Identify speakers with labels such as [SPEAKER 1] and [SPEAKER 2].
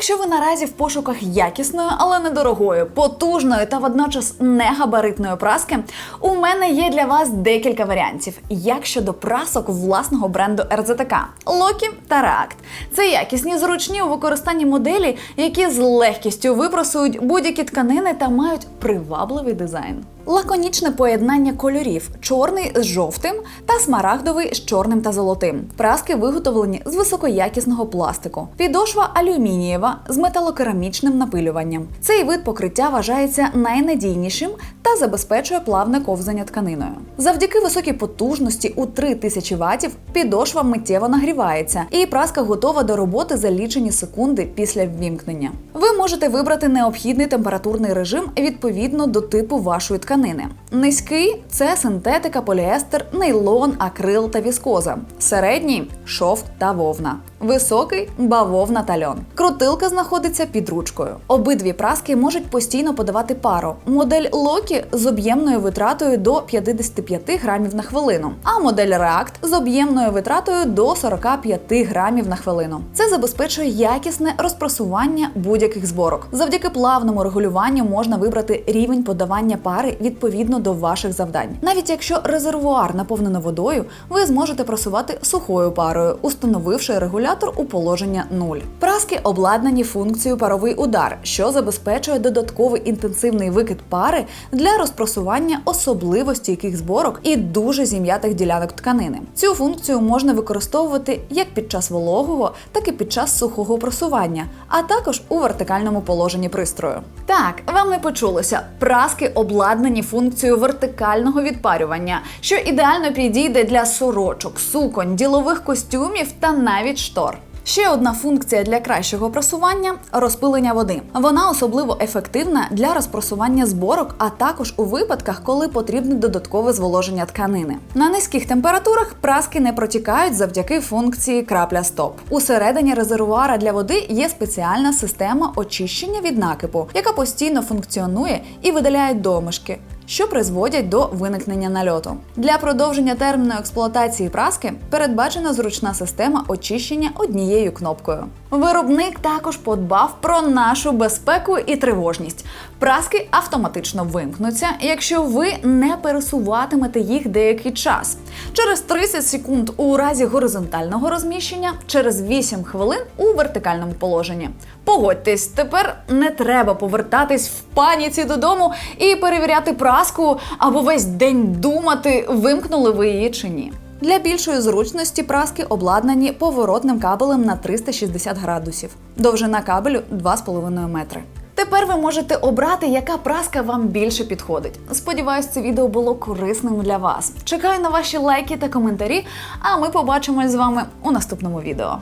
[SPEAKER 1] Якщо ви наразі в пошуках якісної, але недорогої, потужної та водночас негабаритної праски, у мене є для вас декілька варіантів. Як щодо прасок власного бренду РЗТК Локі та React. Це якісні, зручні у використанні моделі, які з легкістю випросують будь-які тканини та мають привабливий дизайн. Лаконічне поєднання кольорів: чорний з жовтим та смарагдовий з чорним та золотим. Праски виготовлені з високоякісного пластику. Підошва алюмінієва з металокерамічним напилюванням. Цей вид покриття вважається найнадійнішим та забезпечує плавне ковзання тканиною. Завдяки високій потужності у 3000 ватів підошва миттєво нагрівається, і праска готова до роботи за лічені секунди після ввімкнення. Ви можете вибрати необхідний температурний режим відповідно до типу вашої тканини. Низький це синтетика, поліестер, нейлон, акрил та віскоза. Середній шовк та вовна. Високий бавовна та льон. Крутилка знаходиться під ручкою. Обидві праски можуть постійно подавати пару. Модель Локі з об'ємною витратою до 55 грамів на хвилину, а модель React з об'ємною витратою до 45 грамів на хвилину. Це забезпечує якісне розпрасування будь-яких зборок. Завдяки плавному регулюванню можна вибрати рівень подавання пари відповідно до ваших завдань. Навіть якщо резервуар наповнено водою, ви зможете просувати сухою парою, установивши регулятор у положення 0. Праски обладнані функцією паровий удар, що забезпечує додатковий інтенсивний викид пари для розпросування особливо стійких зборок і дуже зім'ятих ділянок тканини. Цю функцію можна використовувати як під час вологого, так і під час сухого просування, а також у вертикальному положенні пристрою. Так, вам не почулося. Праски обладнані функцією вертикального відпарювання, що ідеально підійде для сорочок, суконь, ділових костюмів та навіть штор. Ще одна функція для кращого просування розпилення води. Вона особливо ефективна для розпросування зборок, а також у випадках, коли потрібне додаткове зволоження тканини. На низьких температурах праски не протікають завдяки функції крапля стоп. Усередині резервуара для води є спеціальна система очищення від накипу, яка постійно функціонує і видаляє домишки що призводять до виникнення нальоту. Для продовження терміну експлуатації праски передбачена зручна система очищення однією кнопкою. Виробник також подбав про нашу безпеку і тривожність. Праски автоматично вимкнуться, якщо ви не пересуватимете їх деякий час. Через 30 секунд у разі горизонтального розміщення, через 8 хвилин у вертикальному положенні. Погодьтесь, тепер не треба повертатись в паніці додому і перевіряти праску або весь день думати, вимкнули ви її чи ні. Для більшої зручності праски обладнані поворотним кабелем на 360 градусів. Довжина кабелю 2,5 метри. Тепер ви можете обрати, яка праска вам більше підходить. Сподіваюсь, це відео було корисним для вас. Чекаю на ваші лайки та коментарі, а ми побачимось з вами у наступному відео.